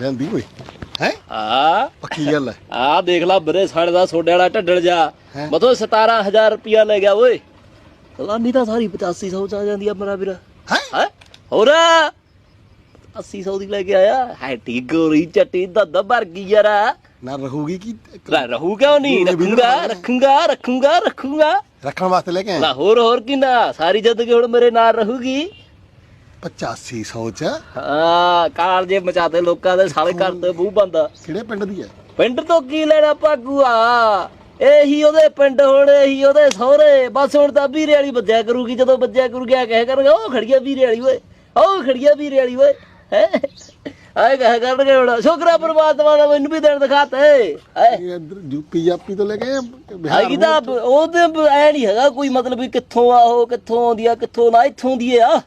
ਜਾਂਦੀ ਓਏ ਹੈ? ਆ ਪੱਕੀ ਗੱਲ ਹੈ। ਆ ਦੇਖ ਲਾ ਬਰੇ ਸਾਡੇ ਦਾ ਸੋਡੇ ਵਾਲਾ ਢੱਡਲ ਜਾ ਹੈਂ? ਮਤਲਬ 17000 ਰੁਪਿਆ ਲੈ ਗਿਆ ਓਏ। ਲਾਨੀ ਤਾਂ ਸਾਰੀ 8500 ਚ ਆ ਜਾਂਦੀ ਆ ਮੇਰਾ ਵੀਰਾ। ਹੈ? ਹੈ? ਹੋਰ? 8000 ਦੀ ਲੈ ਕੇ ਆਇਆ। ਹੈਟੀ ਗੋਰੀ ਚੱਟੀ ਦੱਦ ਭਰ ਗਈ ਯਾਰ। ਨਾ ਰਹੂਗੀ ਕੀ? ਲੈ ਰਹੂ ਕਿਉਂ ਨਹੀਂ ਗੋਰੀ ਵੀ ਰੱਖੂਗਾ ਨਾ ਰੱਖੂਗਾ ਰੱਖੂਗਾ ਰੱਖੂਗਾ। ਰੱਖਣ ਵਾਸਤੇ ਲੈ ਕੇ ਆਏ ਲੈ ਹੋਰ ਹੋਰ ਕੀ ਨਾ। ਸਾਰੀ ਜ਼ਿੰਦਗੀ ਹੁਣ ਮੇਰੇ ਨਾਲ ਰਹੂਗੀ? 8500 ਚ। ਹਾਂ ਕਾਲ ਜੇ ਮਚਾਤੇ ਲੋਕਾਂ ਦੇ ਸਾਲੇ ਕਰਦੇ ਮੂੰਹ ਬੰਦ ਕਿਹੜੇ ਪਿੰਡ ਦੀ ਹੈ? ਪਿੰਡ ਤੋਂ ਕੀ ਲੈਣਾ ਭਾਗੂਆ ਇਹੀ ਉਹਦੇ ਪਿੰਡ ਹੁਣ ਇਹੀ ਉਹਦੇ ਸਹੁਰੇ। ਬਸ ਹੁਣ ਤਾਂ ਵੀਰੇ ਵਾਲੀ ਵੱਜਿਆ ਕਰੂਗੀ ਜਦੋਂ ਵੱਜਿਆ ਕਰੂਗੀ ਆ ਕਹਿ ਕਰਨਗੇ ਉਹ ਖੜੀਆ ਵੀਰੇ ਵਾਲੀ ਓਏ। ਉਹ ਖੜੀਆ ਵੀਰੇ ਵਾਲੀ ਓਏ। ਹੈ? ਆਏ ਕਹਿ ਕਰਨਗੇ ਹੁਣ। ਸ਼ੁਕਰਾ ਪਰਮਾਤਮਾ ਦਾ ਮੈਨੂੰ ਵੀ ਦੇਣ ਦਿਖਾਤੇ। ਹੈ? ਇਹ ਇੱਧਰ ਯੂਪੀ ਜਾਪੀ ਤੋਂ ਲੈ ਕੇ ਆਏ ਬਿਹਾਰ ਆਈ ਤਾਂ ਉਹਦੇ ਐ ਨਹੀਂ ਹੈਗਾ ਕੋਈ ਮਤਲਬ ਵੀ ਕਿੱਥੋਂ ਆ ਉਹ ਕਿੱਥੋਂ ਆਉਂਦੀ ਆ ਕਿੱਥੋਂ ਨਾ ਇੱਥੋਂ ਦੀ ਆ।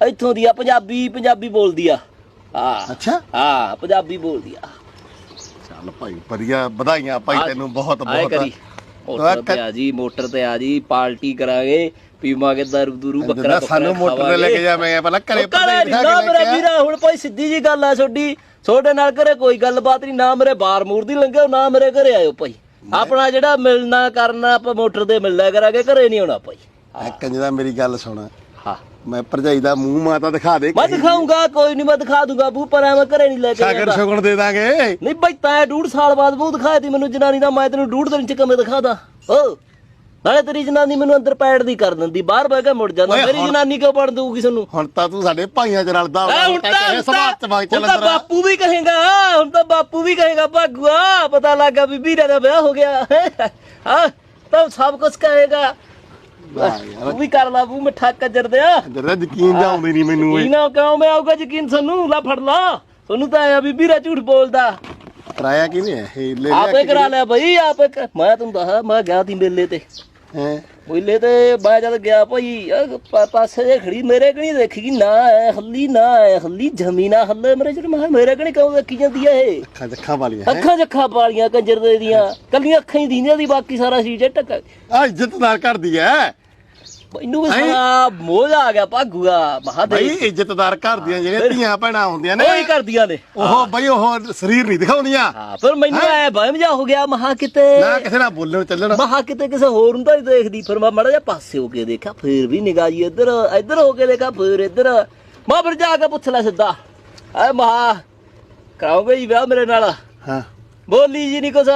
ਇੱਥੋਂ ਦੀ ਆ ਪੰਜਾਬੀ ਪੰਜਾਬੀ ਬੋਲਦੀ ਆ। ਹਾਂ। ਅੱਛਾ। ਹਾਂ ਪੰਜਾਬੀ ਬੋਲਦੀ ਆ। ਚੱਲ ਭਾਈ ਵਧੀਆ ਵਧਾਈਆਂ ਭਾਈ ਤੈਨੂੰ ਬਹੁਤ ਆਏ ਬਹੁਤ। ਕਰੀ। ਮੋਟਰ ਤੇ ਆ ਜੀ ਮੋਟਰ ਤੇ ਆ ਜੀ ਪਾਰਟੀ ਕਰਾਂਗੇ ਪੀਵਾਂਗੇ ਦਾਰੂ ਦੂਰੂ ਬੱਕਰਾ ਜਿੱਦਾਂ ਸਾਨੂੰ ਮੋਟਰ ਤੇ ਲੈ ਕੇ ਜਾਵੇਂਗਾ ਪਹਿਲਾਂ ਘਰੇ ਪਤਾ ਨੀ, ਨਾ ਮੇਰਾ ਵੀਰਾ ਹੁਣ ਭਾਈ ਸਿੱਧੀ ਜੀ ਗੱਲ ਆ ਛੋਡੀ ਤੁਹਾਡੇ ਨਾਲ ਘਰੇ ਕੋਈ ਗੱਲਬਾਤ ਨਹੀਂ ਨਾ ਮੇਰੇ ਬਾਰ ਮੂਰ ਦੀ ਲੰਘਿਓ ਨਾ ਮੇਰੇ ਘਰੇ ਆਇਓ ਭਾਈ। ਆਪਣਾ ਜਿਹੜਾ ਮਿਲਣਾ ਕਰਨਾ ਆਪਾਂ ਮੋਟਰ ਤੇ ਮਿਲਿਆ ਕਰਾਂਗੇ ਘਰੇ ਨਹੀਂ ਆਉਣਾ ਭਾਈ। ਕੰਜ ਦਾ ਮੇਰੀ ਗੱਲ ਸੁਣ। ਮੈਂ ਭਰਜਾਈ ਦਾ ਮੂੰਹ ਮਾਤਾ ਦਿਖਾ ਦੇ ਮੈਂ ਦਿਖਾਉਂਗਾ ਕੋਈ ਨਹੀਂ ਮੈਂ ਦਿਖਾ ਦੂੰਗਾ ਬੂ ਪਰ ਐਵੇਂ ਘਰੇ ਨਹੀਂ ਲੈ ਕੇ ਸਾਗਰ ਜਾਂਦਾ। ਸ਼ਗਨ ਦੇ ਦਾਂਗੇ। ਨਹੀਂ ਭਾਈ ਤੈਂ ਡੂਢ ਸਾਲ ਬਾਅਦ ਬੂ ਦਿਖਾਇਆ ਤੀ ਮੈਨੂੰ ਜਨਾਨੀ ਦਾ ਮੈਂ ਤੈਨੂੰ ਡੂਢ ਦਿਨ ਚ ਕਮੇ ਦਿਖਾਦਾ? ਓ ਨਾਲੇ ਤੇਰੀ ਜਨਾਨੀ ਮੈਨੂੰ ਅੰਦਰ ਪੈੜ ਦੀ ਕਰ ਦਿੰਦੀ ਬਾਹਰ ਬਹਿ ਕੇ ਮੁੜ ਜਾਂਦਾ ਓਏ ਮੇਰੀ ਹੁਣ- ਜਨਾਨੀ ਕਿਉਂ ਬਣ ਦਊਗੀ ਸਾਨੂੰ? ਹੁਣ ਤਾਂ ਤੂੰ ਸਾਡੇ ਭਾਈਆਂ ਚ ਰਲਦਾ ਐ ਹੁਣ ਹੋਣਾ ਤਾਂ ਇਹ ਸਮਾਜ ਚ ਵਗ ਹੁਣ ਤਾਂ ਬਾਪੂ ਵੀ ਕਹੇਗਾ ਹੁਣ ਤਾਂ ਬਾਪੂ ਵੀ ਕਹੇਗਾ ਭਾਗੂਆ ਪਤਾ ਲੱਗਾ ਵੀਰੇ ਦਾ ਵਿਆਹ ਹੋ ਗਿਆ। ਹਾਂ ਤਾਂ ਸਭ ਕੁਝ ਕਹੇਗਾ। ਤੂੰ ਵੀ ਕਰ ਲਾ ਬੂ ਮਿੱਠਾ ਕੱਜਰ ਦਿਆ ਜਰਾ ਯਕੀਨ ਜਾਉਂਦੀ ਨਹੀਂ ਮੈਨੂੰ ਓਏ ਇਹਨਾਂ ਕਿਉਂ ਮੈਂ ਆਊਗਾ ਯਕੀਨ ਸਾਨੂੰ ਲਾ ਫੜ ਲਾ। ਤੁਹਾਨੂੰ ਤਾਂ ਆਇਆ ਵੀ ਵੀਰਾ ਝੂਠ ਬੋਲਦਾ। ਕਰਾਇਆ ਕਿਨੇ ਹੈ ਇਹ ਲੈ ਆਪੇ ਕਰਾ ਲਿਆ ਬਈ ਆਪੇ ਮੈਂ ਤੁਹਾਨੂੰ ਦੱਸਾਂ ਮੈਂ ਗਿਆ ਤੀ ਮੇਲੇ ਤੇ। ਹੈ? ਮੇਲੇ ਤੇ ਮੈਂ ਜਦ ਗਿਆ ਭਾਈ। ਅਹ ਪਾ- ਪਾਸੇ ਜੇ ਖੜੀ ਮੇਰੇ ਕਣੀ ਦੇਖੀ ਨਾ ਐ ਹੱਲੀ ਨਾ ਐ ਹੱਲੀ ਜ਼ਮੀਨਾ ਹੱਲੇ। ਮੇਰੇ ਜਿਹੜੇ ਮੈਂ ਮੇਰੇ ਕਣੀ ਕਿਉਂ ਦੇਖੀ ਜਾਂਦੀ ਐ ਇਹ? ਅੱਖਾਂ ਚੱਖਾਂ ਵਾਲੀਆਂ ਹੈ? ਅੱਖਾਂ ਜੱਖਾਂ ਪਾਲੀਆਂ ਕੰਜਰ ਦੇ ਦੀਆਂ। ਕੱਲੀਆਂ ਅੱਖਾਂ ਹੀ ਦੀਂਦੀਆਂ ਦੀ ਬਾਕੀ ਸਾਰਾ ਸ਼ੀਸ਼ੇ ਟੱਕ ਆ ਇੱਜ਼ਤਦਾਰ ਕਰਦੀ ਹੈ ਮੈਨੂੰ ਵੀ ਸਾਰਾ ਮੋਹ ਆ ਗਿਆ ਭਾਗੂਗਾ ਬਈ ਮਹਾਦੇਵ। ਇੱਜ਼ਤਦਾਰ ਕਰਦੀਆਂ ਜਿਹੜੀਆਂ ਧੀਆਂ ਭੈਣਾਂ ਹੁੰਦੀਆਂ ਨੇ। ਉਹੀ ਕਰਦੀਆਂ ਨੇ। ਉਹ ਬਈ ਉਹ ਸਰੀਰ ਨਹੀਂ ਦਿਖਾਉਂਦੀਆਂ। ਹਾਂ ਪਰ ਮੈਨੂੰ ਐ ਭਇਮ ਜਾ ਹੋ ਗਿਆ ਮਹਾ ਕਿਤੇ। ਨਾ ਕਿਸੇ ਨਾਲ ਬੋਲਣ ਚੱਲਣ। ਮਹਾ ਕਿਤੇ ਕਿਸੇ ਹੋਰ ਨੂੰ ਤਾਂ ਨਹੀਂ ਦੇਖਦੀ। ਫਿਰ ਮੈਂ ਮੜਾ ਜਿਹਾ ਪਾਸੇ ਹੋ ਕੇ ਦੇਖਿਆ ਫਿਰ ਵੀ ਨਿਗਾਹ ਜੀ ਇੱਧਰ ਇੱਧਰ ਹੋ ਕੇ ਦੇਖਿਆ ਫਿਰ ਇੱਧਰ। ਮੈਂ ਫਿਰ ਜਾ ਕੇ ਪੁੱਛ ਲੈ ਸਿੱਧਾ। ਐ ਮਹਾ ਕਰਾਓਗੇ ਜੀ ਵਿਆਹ ਮੇਰੇ ਨਾਲ? ਹਾਂ। ਬੋਲੀ ਜੀ ਨਹੀਂ ਕੁਛ।